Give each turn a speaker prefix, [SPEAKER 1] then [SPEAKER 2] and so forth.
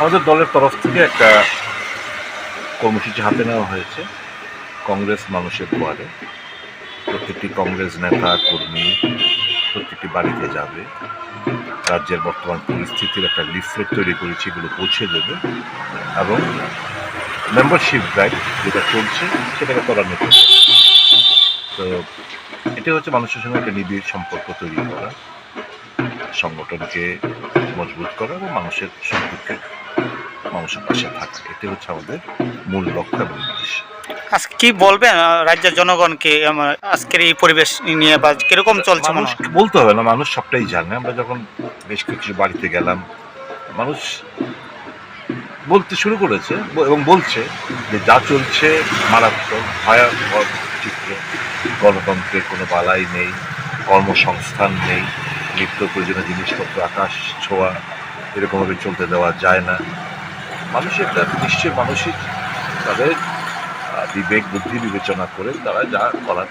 [SPEAKER 1] আমাদের দলের তরফ থেকে একটা কর্মসূচি হাতে নেওয়া হয়েছে কংগ্রেস মানুষের দুয়ারে প্রত্যেকটি কংগ্রেস নেতা, কর্মী প্রত্যেকটি বাড়িতে যাবে রাজ্যের বর্তমান পরিস্থিতির একটা লিফলেট তৈরি করেছি, এগুলো পৌঁছে দেবে এবং মেম্বারশিপ ড্রাইভ যেটা চলছে, সেটাকে ত্বরান্বিত। তো এটা হচ্ছে মানুষের সঙ্গে একটা নিবিড় সম্পর্ক তৈরি করা, সংগঠনকে মজবুত করা এবং মানুষের সম্পর্কে মানুষের পাশে থাকা এটা হচ্ছে আমাদের মূল লক্ষ্য এবং উদ্দেশ্য।
[SPEAKER 2] আজকে কি বলবেন রাজ্যের জনগণকে আজকের এই পরিবেশ নিয়ে বা কীরকম চলছে মনে
[SPEAKER 1] মানুষ বলতে হবে না মানুষ সবটাই জানে। আমরা যখন বেশ কিছু বাড়িতে গেলাম মানুষ বলতে শুরু করেছে এবং বলছে যে যা চলছে মারাত্মক ভয়াবহ চিত্র। গণতন্ত্রের কোনো বালাই নেই কর্মসংস্থান নেই নিত্য প্রয়োজনীয় জিনিসপত্র আকাশ ছোঁয়া এরকমভাবে চলতে দেওয়া যায় না। মানুষের একটা নিশ্চয় মানসিক তাদের বিবেক বুদ্ধি বিবেচনা করে তারা যা করার